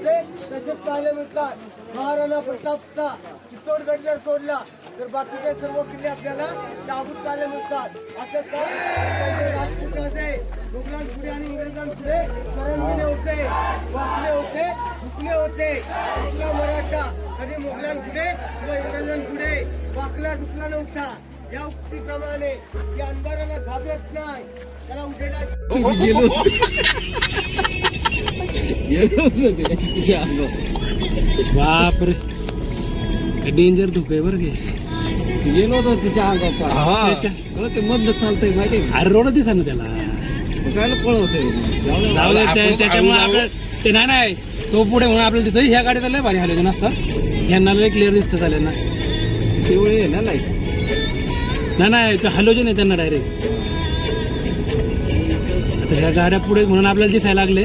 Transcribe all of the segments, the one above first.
होते तसेच पाहायला मिळतात. महाराणा प्रतापचा चित्तोडगड जर सोडला. तर बाकीचे सर्व किल्ले आपल्याला शाबूत पाहायला मिळतात. असं का त्यांचे राजपुत्राचे मुघलांपुढे आणि इंग्रजांपुढे शरण होते वाकले होते झुकले होते. आपला मराठा कधी मोगलांपुढे किंवा इंग्रजांपुढे वाकला झुकला नव्हता. या उक्तीप्रमाणे या अंधाराला घाबरत नाही. त्याला उठेला बापरे. डेंजर धोका आहे बरं की गेलो होतो तिच्या त्याच्या- हो ते मधनं चालतंय माहिती आहे अरे रोड दिसा ना त्याला. काय पळवते त्याच्यामुळे आपलं ते नाही नाही. तो पुढे म्हणून आपल्याला दिसत ह्या गाडीचा लय भारी हॅलोजन असतं ह्यांना लय क्लिअर दिसतं चालेल ना. तेवढे आहे ना नाही नाही ते हॅलोजन आहे त्यांना डायरेक्ट आता ह्या गाड्या पुढे म्हणून आपल्याला दिसायला लागले.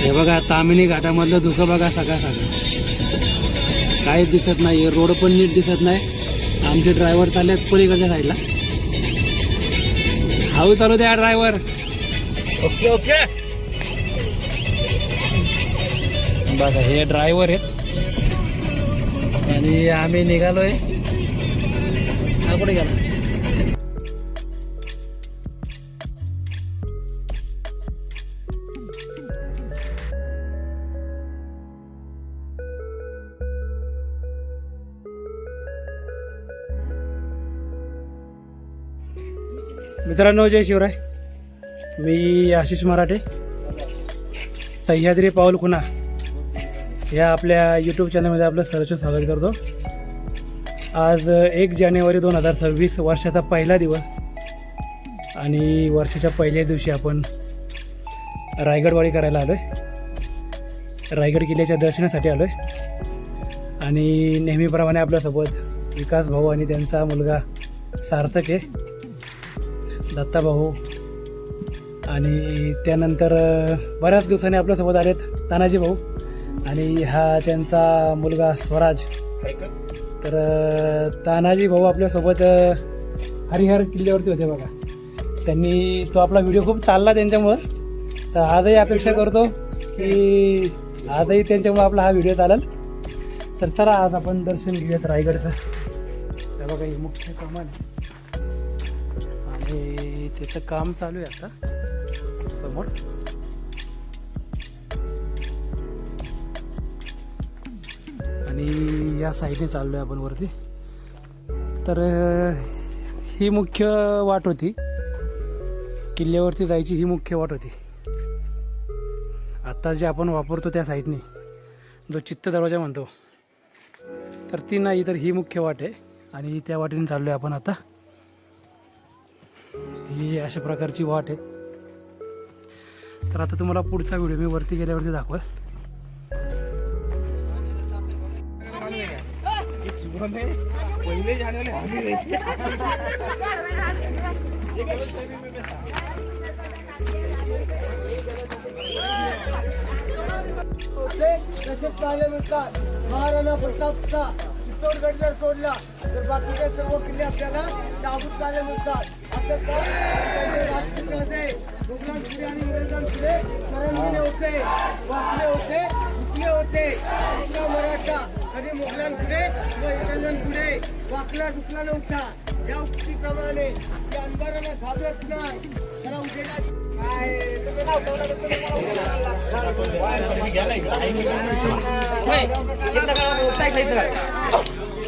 हे. बघा तामिनी घाटामधलं धुकं बघा सगळा सगळं काहीच दिसत नाही रोड पण नीट दिसत नाही. आमचे ड्रायव्हर चालले पलीकडच्या साईडला हाऊ चालू द्या ड्रायव्हर ओके ओके. बघा हे ड्रायव्हर आहेत. आणि आम्ही निघालोय. हा कुठे गेला? मित्रांनो जय शिवराय. मी आशिष मराठे. सह्याद्री पाऊल खुना या आपल्या यूट्यूब चॅनलमध्ये आपलं सरच स्वागत करतो. आज एक जानेवारी दोन हजार सव्वीस वर्षाचा पहिला दिवस. आणि वर्षाच्या पहिल्याच दिवशी आपण रायगडवाडी करायला आलो आहे रायगड किल्ल्याच्या दर्शनासाठी आलो आहे आणि नेहमीप्रमाणे आपल्यासोबत विकास भाऊ आणि त्यांचा मुलगा सार्थक आहे. दत्ताभाऊ आणि त्यानंतर बऱ्याच दिवसांनी आपल्यासोबत आलेत तानाजी भाऊ. आणि हा त्यांचा मुलगा स्वराज. तर तानाजी भाऊ आपल्यासोबत हरिहर किल्ल्यावरती होते बघा. त्यांनी तो आपला व्हिडिओ खूप चालला त्यांच्यामुळं. तर आजही अपेक्षा करतो की आजही त्यांच्यामुळं आपला हा व्हिडिओ चालेल. तर चला आज आपण दर्शन घेऊयात रायगडचं. बघा ही मुख्य कमान. आणि त्याचं काम चालू आहे आता. समोर. आणि या साईडने चाललो आहे आपण वरती. तर ही मुख्य वाट होती. किल्ल्यावरती जायची ही मुख्य वाट होती. आत्ता जे आपण वापरतो त्या साईडने जो चित्त दरवाजा म्हणतो तर ती नाही तर ही मुख्य वाट आहे. आणि त्या वाटेने चाललो आहे आपण आता. ही अशा प्रकारची वाट आहे. तर आता तुम्हाला पुढचा व्हिडिओ मी वरती गेल्यावरती दाखवा मिळतात महाराणा प्रतापचा चित्तोडगड जर सोडला. तर बाकीच्या सर्व किल्ले आपल्याला शाबूत चालले मिळतात असं का त्यांचे आणि होते वाकले होते झुकले होते मराठा कधी मुघलांपुढे किंवा इंग्रजांपुढे वाकला नव्हता या उक्तीप्रमाणे या अंधाराला घाबरत नाही त्याला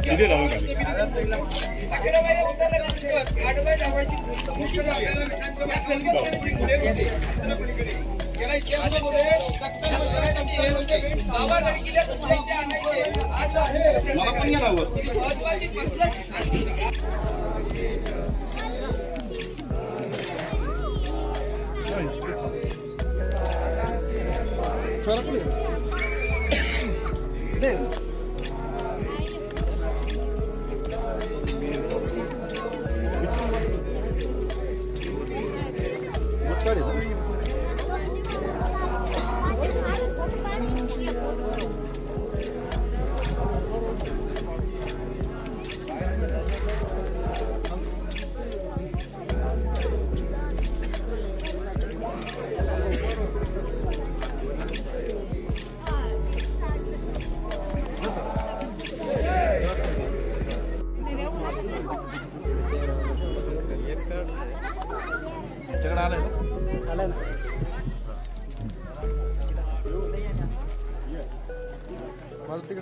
किती लावून आला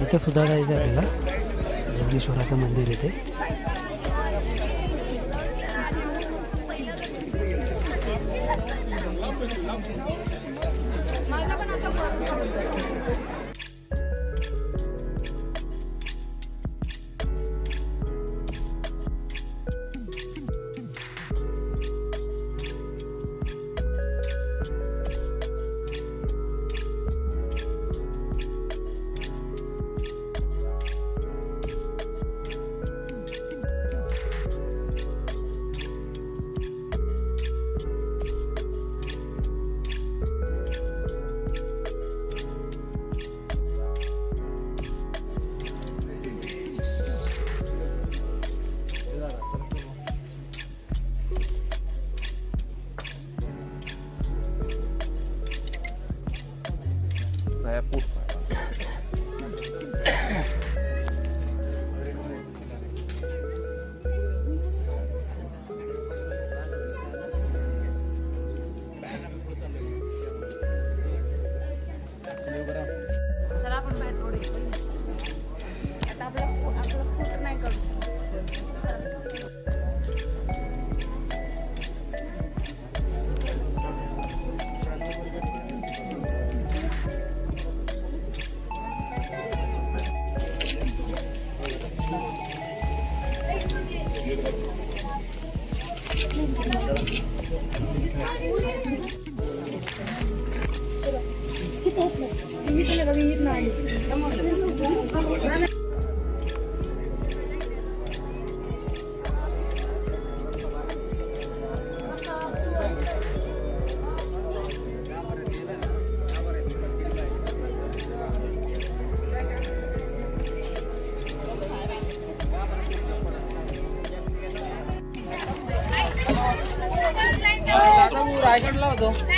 इथं सुद्धा जायचं आहे आपल्याला जगदीश्वराचं मंदिर इथे you. todo.